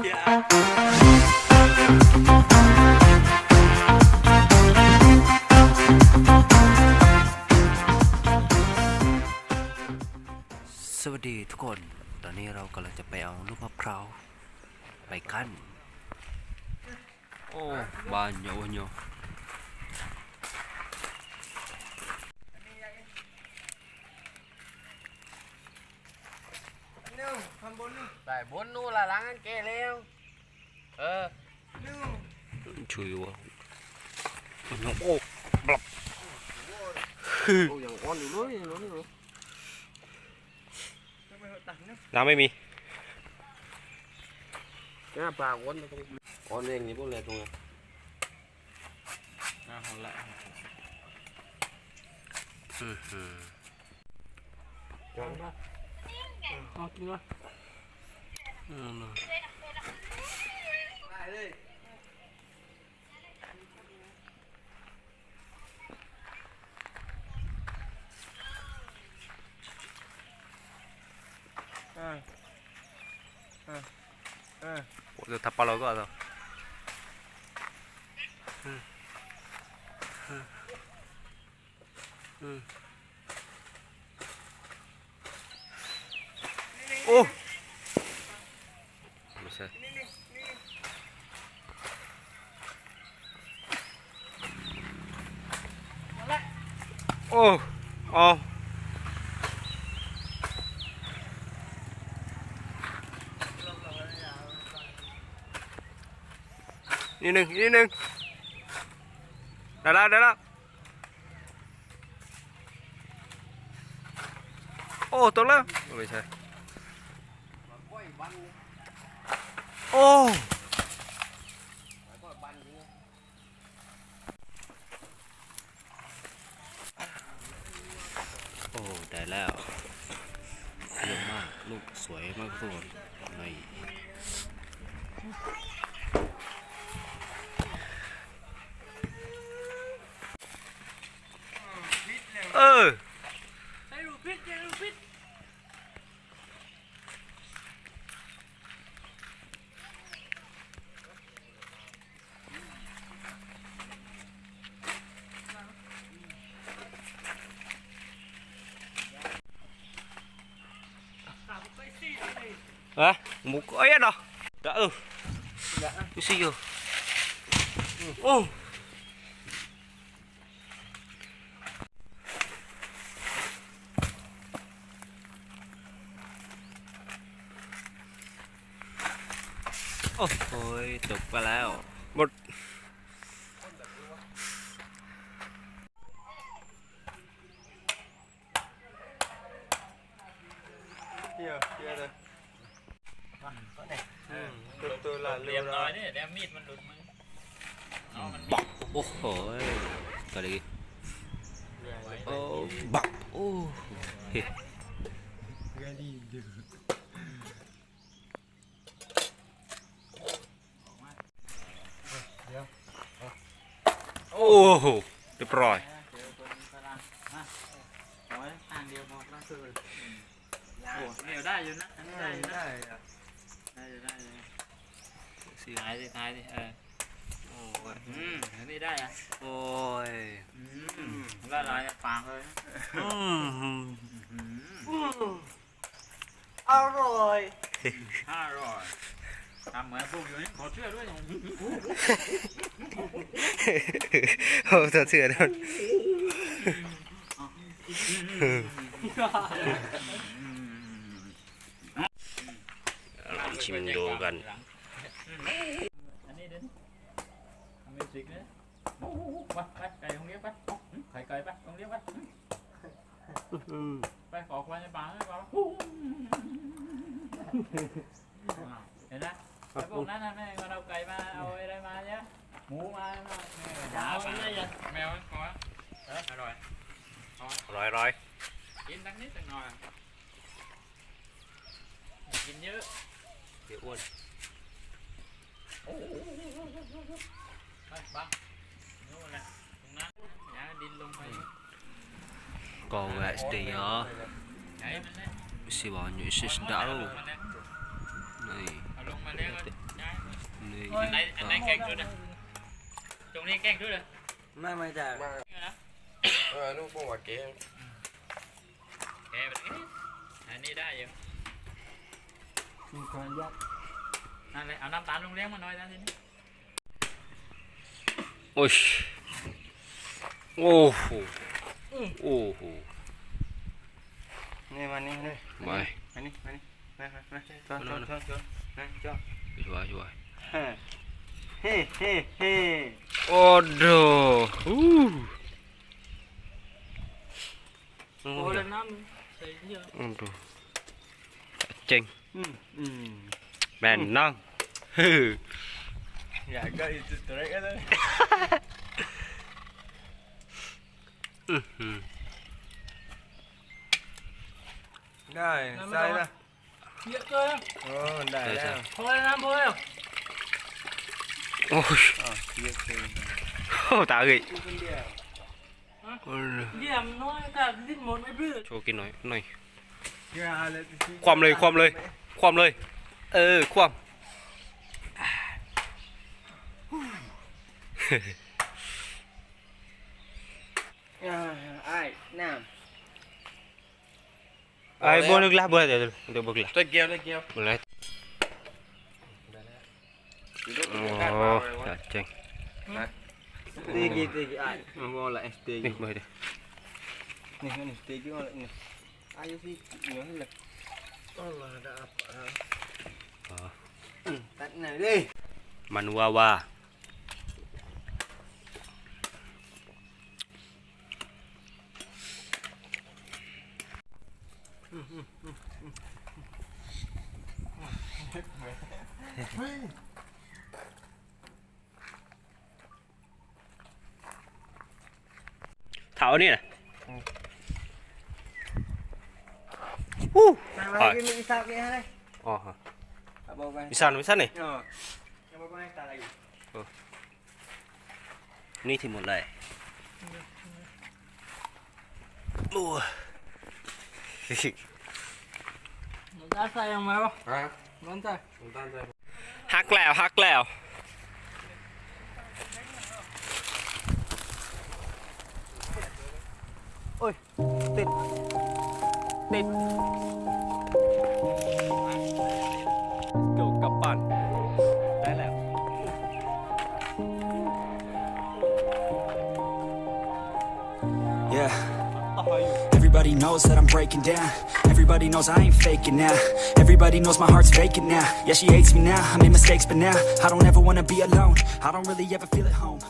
สวัสดีทุกคน ตอนนี้เรากำลังจะไปเอาลูกมะพร้าวไปขั้น โอ้ บานโยโย tại bốn nu là láng ăn kê leo ờ ชุยวะโอ้ ô dần con đi lối lối lối น้ำไม่มี cái bà con nó không con lên thì bố lên không à hòn lại อื้อหือ Ờ, kính ơi. อืม Lại đi. เดี๋ยวทับปลาเราก็เอาอืมอืมอื 응. 응. 응. 모두 다 빨라고 하다. 응. 응. 응. 오! ô oh, ô. Oh. đi nưng đi nưng đó đó đó đó ô tốt lắm. Rồi sao แล้วเยอะมากลูกสวยมากทุกคนในเออ hả một cái đó đã ừ Dạ. cái gì rồi ô Ôi, ôi, tục quaแล้วหมด Kia, kia đây. ตัวตัวละเรียบร้อยเนี่ยเดี๋ยวมีดมันหลุดมือเอามันมีดโอ้โหกะลีไว้โอ้บักโอ้เฮ้โอ้โหเรียบร้อยเดียวพอาไว้ทางเดียวพอก็คือโอ้เหนียวได้อยู่นะอันนี้ได้ ได้อยู่ได้อยู่สีท้ายสีท้ายดิเออโอ้ยอืมอันนี้ได้อะโอ้ยอืมละลายในปากเลยอืมอืม Ôi rồi. ห้าร้อยทำเหมือนพวกอยู่นี่ขอเชื่อด้วยโอ้ตัวเสือนั่นลอง ชิมดูกันอันนี้เด่นทำเป็นสิกเนี่ยไปไปไก่ตรงเลี้ยงไปไข่ไก่ไปตรงเลี้ยงไปไปขอควายในป่าให้ป่าเห็นนะไอ้พวกนั้นนะแม่มันเอาไก่มา เอาอะไรมาเนี่ยหมูมามาแม่ก็เอาไปเลยอะแมวขอเอออร่อยร้อยร้อยกินทั้งนิดทั้งหน่อยกินเยอะ เดี๋ยวอ้วน ไปบังนู่นแหละตรงนั้นอย่าดินลงไป còn gà thì nhỏ ใหญ่มันเลย xì bò nhụy xì đã ล luôn งมาแล้ว này เอาลงมา อันไหนอันไหนแกล้ง ม่ไม่จ่าย มา นี่นะ เออนู่นพวกว่าเก๋ แกแบบนี้อันนี้ได้อยู่ มีคนยัด นั่นเลยเอาน้ำตาลลงเลี้ยงมาหน่อยนะทีนี้ โอ้ยโอ้โหโอ้โห นี่มานี่นี่ ไป มานี่มานี่มามามาจอนจอนจอนจอนนะจอน ช่วยช่วย เฮ้เฮ้เฮ้เฮ้ โอ้โดอู้ โอ้ยน้ำใส่เยอะ โอ้โดเจ๋ง อืมอืมแม่นนั่งฮึอยากก็อีกตัวเล็กเลยอื้อหือได้ใส่ละเยอะเกินโอ้ได้แล้วพอแล้วน้ำพอแล้วโอ้ยอ๋อเยอะเกินโอ้ตาเอ้ยกูคนเดียวโอ้ยเยี่ยมน้อยแต่ดิ้นหมดไม่พื้นโชว์กินหน่อยหน่อยเดี๋ยวเอาเลยความเลยความเลย ความเลย เออความ อ่าไอ้น้ ไอ้บัวนึกละบัวเดี๋ยวเดี๋ยวบัวละ ตะเกียบตะเกียบ Allah ada apa ตัดหน่อยดิมันว่าว่าเท้านี่นะอู้ทางเรากินมีสับกี่อะ อฮะบอกไปมิสันมิสันนี่อ๋อบอกไปตาอะไรนี่ที่หมดเลยโอ้ đã say không mày không hả vẫn say chúng ta đây ฮักแล้วฮักแล้วติด ติด Yeah. Everybody knows that I'm breaking down. Everybody knows I ain't faking now. Everybody knows my heart's faking now. Yeah, she hates me now. I made mistakes, but now I don't ever wanna be alone. I don't really ever feel at home.